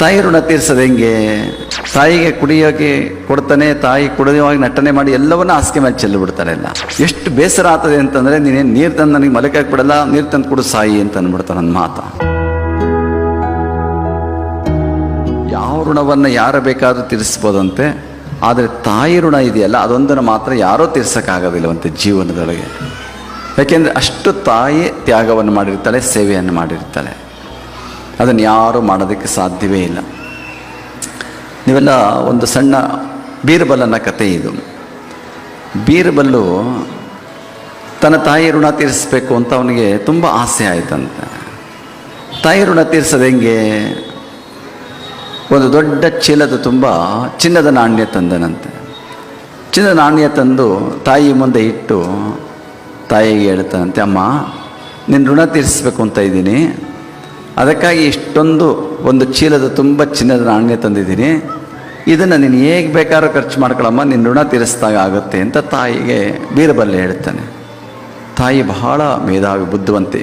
ತಾಯಿ ಋಣ ತೀರ್ಸೋದು ಹೆಂಗೆ? ತಾಯಿಗೆ ಕುಡಿಯೋಕೆ ಕೊಡ್ತಾನೆ, ತಾಯಿ ಕುಡಿಯುವಾಗ ನಟನೆ ಮಾಡಿ ಎಲ್ಲವನ್ನ ಹಾಸಿಗೆ ಮೇಲೆ ಚೆಲ್ಲು ಬಿಡ್ತಾರೆ ಎಲ್ಲ ಎಷ್ಟು ಬೇಸರ ಆಗ್ತದೆ ಅಂತಂದ್ರೆ ನೀನೇನು ನೀರು ತಂದು ನನಗೆ ಮಲಕಕ್ಕೆ ಬಿಡಲ್ಲ ನೀರು ತಂದು ಕೊಡು ಸಾಯಿ ಅಂತ ಅಂದ್ಬಿಡ್ತಾರೆ ನನ್ನ ಮಾತ. ಯಾವ ಋಣವನ್ನು ಯಾರು ಬೇಕಾದರೂ ತೀರಿಸ್ಬೋದಂತೆ, ಆದರೆ ತಾಯಿ ಋಣ ಇದೆಯಲ್ಲ, ಅದೊಂದನ್ನು ಮಾತ್ರ ಯಾರೂ ತೀರ್ಸೋಕ್ಕಾಗೋದಿಲ್ಲವಂತೆ ಜೀವನದೊಳಗೆ. ಯಾಕೆಂದರೆ ಅಷ್ಟು ತಾಯಿ ತ್ಯಾಗವನ್ನು ಮಾಡಿರ್ತಾಳೆ, ಸೇವೆಯನ್ನು ಮಾಡಿರ್ತಾಳೆ. ಅದನ್ನು ಯಾರೂ ಮಾಡೋದಕ್ಕೆ ಸಾಧ್ಯವೇ ಇಲ್ಲ. ನೀವೆಲ್ಲ ಒಂದು ಸಣ್ಣ ಬೀರ್ಬಲನ ಕತೆ ಇದು. ಬೀರ್ಬಲ್ಲು ತನ್ನ ತಾಯಿ ಋಣ ತೀರಿಸಬೇಕು ಅಂತ ಅವನಿಗೆ ತುಂಬ ಆಸೆ ಆಯಿತಂತೆ. ತಾಯಿ ಋಣ ತೀರಿಸೋದು ಹೆಂಗೆ? ಒಂದು ದೊಡ್ಡ ಚೀಲದ ತುಂಬ ಚಿನ್ನದ ನಾಣ್ಯ ತಂದನಂತೆ. ಚಿನ್ನದ ನಾಣ್ಯ ತಂದು ತಾಯಿ ಮುಂದೆ ಇಟ್ಟು ತಾಯಿಗೆ ಹೇಳ್ತಾನಂತೆ, ಅಮ್ಮ ನಿನ್ನ ಋಣ ತೀರಿಸ್ಬೇಕು ಅಂತ ಇದ್ದೀನಿ. ಅದಕ್ಕಾಗಿ ಇಷ್ಟೊಂದು ಒಂದು ಚೀಲದ ತುಂಬ ಚಿನ್ನದ ನಾಣ್ಯ ತಂದಿದ್ದೀನಿ. ಇದನ್ನು ನೀನು ಹೇಗೆ ಬೇಕಾದ್ರೂ ಖರ್ಚು ಮಾಡ್ಕೊಳ್ಳಮ್ಮ ನಿನ್ನ ಋಣ ತೀರಿಸಿದಾಗ ಆಗುತ್ತೆ ಅಂತ ತಾಯಿಗೆ ಬೀರಬಲ್ಲೆ ಹೇಳ್ತಾನೆ ತಾಯಿ ಬಹಳ ಮೇಧಾವಿ, ಬುದ್ಧಿವಂತೆ.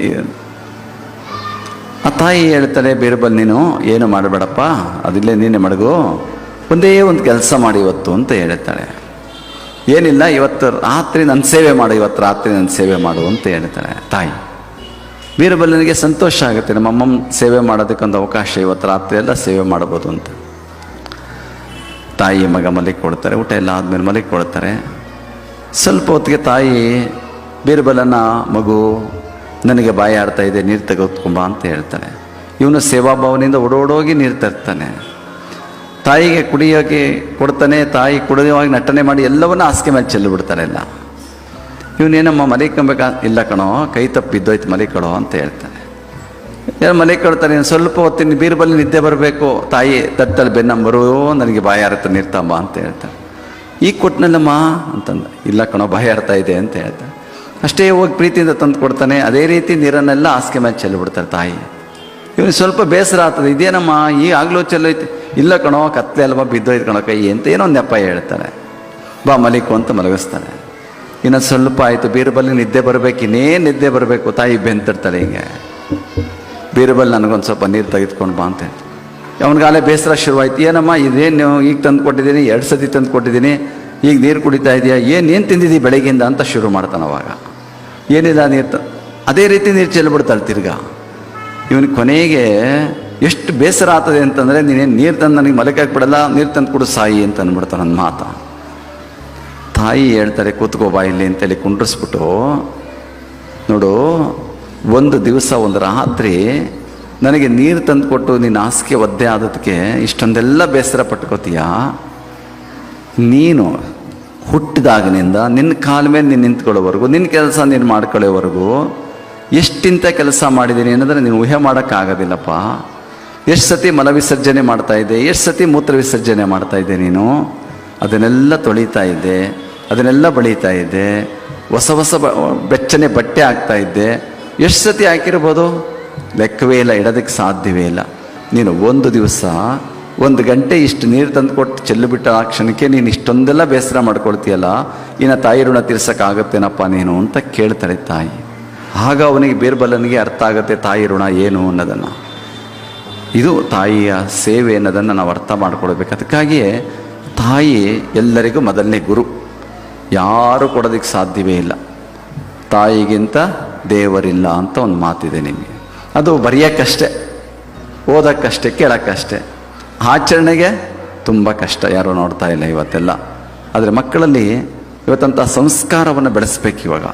ಆ ತಾಯಿ ಹೇಳ್ತಾನೆ ಬೀರಬಲ್, ನೀನು ಏನು ಮಾಡಬೇಡಪ್ಪ, ಅದಿಲ್ಲೇ ನೀನೆ ಮಡಗು, ಒಂದೇ ಒಂದು ಕೆಲಸ ಮಾಡಿ ಇವತ್ತು, ಅಂತ ಹೇಳ್ತಾಳೆ. ಏನಿಲ್ಲ, ಇವತ್ತು ರಾತ್ರಿ ನನ್ನ ಸೇವೆ ಮಾಡು, ಇವತ್ತು ರಾತ್ರಿ ನನ್ನ ಸೇವೆ ಮಾಡು ಅಂತ ಹೇಳ್ತಾಳೆ ತಾಯಿ. ಬೀರಬಲ್ಲನಿಗೆ ಸಂತೋಷ ಆಗುತ್ತೆ. ನಮ್ಮ ಅಮ್ಮಮ್ಮ ಸೇವೆ ಮಾಡೋದಕ್ಕೊಂದು ಅವಕಾಶ ಇವತ್ತು ರಾತ್ರಿ ಎಲ್ಲ ಸೇವೆ ಮಾಡ್ಬೋದು ಅಂತ. ತಾಯಿ ಮಗ ಮಲಿಕ್ ಕೊಡ್ತಾರೆ, ಊಟ ಎಲ್ಲ ಆದಮೇಲೆ ಮಲಿಕ್ ಕೊಡ್ತಾರೆ. ಸ್ವಲ್ಪ ಹೊತ್ತಿಗೆ ತಾಯಿ ಬೀರ್ಬಲನ ಮಗು ನನಗೆ ಬಾಯಿ ಆಡ್ತಾ ಇದೆ, ನೀರು ತೆಗೆದುಕೊಂಬ ಅಂತ ಹೇಳ್ತಾನೆ ಇವನು ಸೇವಾಭಾವನೆಯಿಂದ ಓಡೋಡೋಗಿ ನೀರು ತರ್ತಾನೆ. ತಾಯಿಗೆ ಕುಡಿಯೋಕೆ ಕೊಡ್ತಾನೆ, ತಾಯಿ ಕುಡಿಯುವಾಗ ನಟನೆ ಮಾಡಿ ಎಲ್ಲವನ್ನ ಹಾಸಿಗೆ ಮೇಲೆ ಚೆಲ್ಲಿಬಿಡ್ತಾರೆ ಎಲ್ಲ. ಇವನೇನಮ್ಮ ಮಲಿಕೊಂಬೇಕಾ ಇಲ್ಲ ಕಣೋ, ಕೈ ತಪ್ಪು ಬಿದ್ದೋಯ್ತು ಅಂತ ಹೇಳ್ತಾನೆ. ಯಾರು ಇನ್ನು ಸ್ವಲ್ಪ ಹೊತ್ತಿನ ಬೀರ್ಬಲ್ಲಿ ನಿದ್ದೆ ಬರಬೇಕು, ತಾಯಿ ತಟ್ಟಲ್ಲಿ ಬೆನ್ನಂಬರು ನನಗೆ ಬಾಯ ಆರತ್ತ, ನಿರ್ತಾಂಬ ಅಂತ ಹೇಳ್ತಾನೆ. ಈಗ ಕೊಟ್ಟನಲ್ಲಮ್ಮ ಅಂತಂದ. ಇಲ್ಲ ಕಣೋ, ಬಾಯ ಹರ್ತಾ ಇದೆ ಅಂತ ಹೇಳ್ತಾನೆ. ಅಷ್ಟೇ ಹೋಗಿ ಪ್ರೀತಿಯಿಂದ ತಂದು ಕೊಡ್ತಾನೆ. ಅದೇ ರೀತಿ ನೀರನ್ನೆಲ್ಲ ಹಾಸಿಗೆ ಮೇಲೆ ಚೆಲ್ಲಿಬಿಡ್ತಾರೆ ತಾಯಿ. ಇವನು ಸ್ವಲ್ಪ ಬೇಸರ ಆಗ್ತದೆ. ಇದೇನಮ್ಮ ಆಗ್ಲೂ ಚೆಲ್ಲೋಯ್ತು. ಇಲ್ಲ ಕಣೋ, ಕತ್ಲೆ ಅಲ್ವಾ ಬಿದ್ದೋಯ್ತು ಕಣೋ ಕೈ ಅಂತ ಏನೋ ಒಂದು ನೆಪ ಹೇಳ್ತಾರೆ ಬಾ ಮಲಿಕು ಅಂತ ಮಲಗಿಸ್ತಾನೆ. ಇನ್ನು ಸ್ವಲ್ಪ ಆಯಿತು ಬೀರ್ಬಲ್ಲಿ ನಿದ್ದೆ ಬರಬೇಕು, ಇನ್ನೇನು ನಿದ್ದೆ ಬರಬೇಕು ತಾಯಿ ಬೆಂತಿರ್ತಾಳೆ ಹಿಂಗೆ. ಬೀರ್ಬಲ್ ನನಗೊಂದು ಸ್ವಲ್ಪ ನೀರು ತೆಗೆದುಕೊಂಡು ಬಾ ಅಂತ. ಅವನಿಗಾಲೇ ಬೇಸರ ಶುರುವಾಯಿತು, ಏನಮ್ಮ ಇದೇನು ಈಗ ತಂದು ಕೊಟ್ಟಿದ್ದೀನಿ, ಎರಡು ಸತಿ ತಂದು ಕೊಟ್ಟಿದ್ದೀನಿ, ಈಗ ನೀರು ಕುಡಿತಾ ಇದೆಯಾ, ಏನು ಏನು ತಿಂದಿದ್ದೀ ಬೆಳಗ್ಗೆಯಿಂದ ಅಂತ ಶುರು ಮಾಡ್ತಾನೆ ಅವಾಗ. ಏನಿಲ್ಲ ನೀರು ತ, ಅದೇ ರೀತಿ ನೀರು ಚೆಲ್ಬಿಡ್ತಾಳೆ ತಿರ್ಗಾ. ಇವನು ಕೊನೆಗೆ ಎಷ್ಟು ಬೇಸರ ಆಗ್ತದೆ ಅಂತಂದರೆ ನೀನೇನು ನೀರು ತಂದು ನನಗೆ ಮಲಕಾಕ್ಬಿಡಲ್ಲ ಬಿಡಲ್ಲ, ನೀರು ತಂದು ಕೊಡು ಸಾಯಿ ಅಂತ ಅಂದ್ಬಿಡ್ತಾನೆ ನನ್ನ ಮಾತು. ತಾಯಿ ಹೇಳ್ತಾರೆ, ಕೂತ್ಕೋ ಬಾ ಇಲ್ಲಿ ಅಂತೇಳಿ ಕುಂಡ್ರಿಸ್ಬಿಟ್ಟು, ನೋಡು, ಒಂದು ದಿವಸ, ಒಂದು ರಾತ್ರಿ ನನಗೆ ನೀರು ತಂದು ಕೊಟ್ಟು ನಿನ್ನ ಹಾಸಿಗೆ ಒದ್ದೆ ಆದದಕ್ಕೆ ಇಷ್ಟೊಂದೆಲ್ಲ ಬೇಸರ ಪಟ್ಕೋತೀಯ? ನೀನು ಹುಟ್ಟಿದಾಗಿನಿಂದ ನಿನ್ನ ಕಾಲ ಮೇಲೆ ನೀನು ನಿಂತ್ಕೊಳ್ಳೋವರೆಗೂ ನಿನ್ನ ಕೆಲಸ ನೀನು ಮಾಡ್ಕೊಳ್ಳೋವರೆಗೂ ಎಷ್ಟಿಂತ ಕೆಲಸ ಮಾಡಿದ್ದೀನಿ ಅನ್ನೋದನ್ನ ನೀನು ಊಹೆ ಮಾಡೋಕ್ಕಾಗೋದಿಲ್ಲಪ್ಪ. ಎಷ್ಟು ಸತಿ ಮಲ ವಿಸರ್ಜನೆ ಮಾಡ್ತಾ ಇದ್ದೆ, ಎಷ್ಟು ಸತಿ ಮೂತ್ರ ವಿಸರ್ಜನೆ ಮಾಡ್ತಾ ಇದ್ದೆ ನೀನು? ಅದನ್ನೆಲ್ಲ ತೊಳಿತಾ ಇದ್ದೆ, ಅದನ್ನೆಲ್ಲ ಬಳಿತಾ ಇದ್ದೆ, ಹೊಸ ಹೊಸ ಬೆಚ್ಚನೆ ಬಟ್ಟೆ ಹಾಕ್ತಾ ಇದ್ದೆ. ಎಷ್ಟು ಸತಿ ಹಾಕಿರ್ಬೋದು? ಲೆಕ್ಕವೇ ಇಲ್ಲ, ಇಡೋದಕ್ಕೆ ಸಾಧ್ಯವೇ ಇಲ್ಲ. ನೀನು ಒಂದು ದಿವಸ ಒಂದು ಗಂಟೆ ಇಷ್ಟು ನೀರು ತಂದು ಕೊಟ್ಟು ಚೆಲ್ಲುಬಿಟ್ಟ ಆ ಕ್ಷಣಕ್ಕೆ ನೀನು ಇಷ್ಟೊಂದೆಲ್ಲ ಬೇಸರ ಮಾಡ್ಕೊಳ್ತೀಯಲ್ಲ, ಇನ್ನು ತಾಯಿ ಋಣ ತೀರ್ಸೋಕ್ಕಾಗತ್ತೇನಪ್ಪ ನೀನು ಅಂತ ಕೇಳ್ತಾಳೆ ತಾಯಿ. ಆಗ ಅವನಿಗೆ ಬೀರ್ಬಲನಿಗೆ ಅರ್ಥ ಆಗುತ್ತೆ, ತಾಯಿ ಋಣ ಏನು ಅನ್ನೋದನ್ನು. ಇದು ತಾಯಿಯ ಸೇವೆ ಅನ್ನೋದನ್ನು ನಾವು ಅರ್ಥ ಮಾಡ್ಕೊಳ್ಬೇಕು. ಅದಕ್ಕಾಗಿಯೇ ತಾಯಿ ಎಲ್ಲರಿಗೂ ಮೊದಲನೇ ಗುರು. ಯಾರು ಕೊಡೋದಕ್ಕೆ ಸಾಧ್ಯವೇ ಇಲ್ಲ. ತಾಯಿಗಿಂತ ದೇವರಿಲ್ಲ ಅಂತ ಒಂದು ಮಾತಿದೆ ನಿಮಗೆ. ಅದು ಬರೆಯೋಕ್ಕಷ್ಟೇ, ಓದೋಕ್ಕಷ್ಟೇ, ಕೇಳೋಕ್ಕಷ್ಟೇ. ಆಚರಣೆಗೆ ತುಂಬ ಕಷ್ಟ, ಯಾರೂ ನೋಡ್ತಾ ಇಲ್ಲ ಇವತ್ತೆಲ್ಲ. ಆದರೆ ಮಕ್ಕಳಲ್ಲಿ ಇವತ್ತಂಥ ಸಂಸ್ಕಾರವನ್ನು ಬೆಳೆಸ್ಬೇಕು ಇವಾಗ.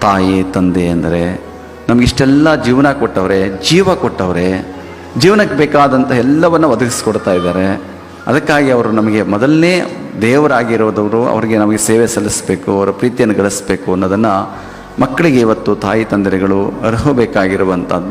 ತಾಯಿ, ತಂದೆ ಅಂದರೆ ನಮಗಿಷ್ಟೆಲ್ಲ ಜೀವನ ಕೊಟ್ಟವರೇ, ಜೀವ ಕೊಟ್ಟವರೇ, ಜೀವನಕ್ಕೆ ಬೇಕಾದಂಥ ಎಲ್ಲವನ್ನು ಒದಗಿಸ್ಕೊಡ್ತಾ ಇದ್ದಾರೆ. ಅದಕ್ಕಾಗಿ ಅವರು ನಮಗೆ ಮೊದಲನೇ ದೇವರಾಗಿರೋದವರು, ಅವರಿಗೆ ನಮಗೆ ಸೇವೆ ಸಲ್ಲಿಸಬೇಕು, ಅವರ ಪ್ರೀತಿಯನ್ನು ಗಳಿಸಬೇಕು ಅನ್ನೋದನ್ನು ಮಕ್ಕಳಿಗೆ ಇವತ್ತು ತಾಯಿ ತಂದೆಗಳು ಅರ್ಹಬೇಕಾಗಿರುವಂಥದ್ದು.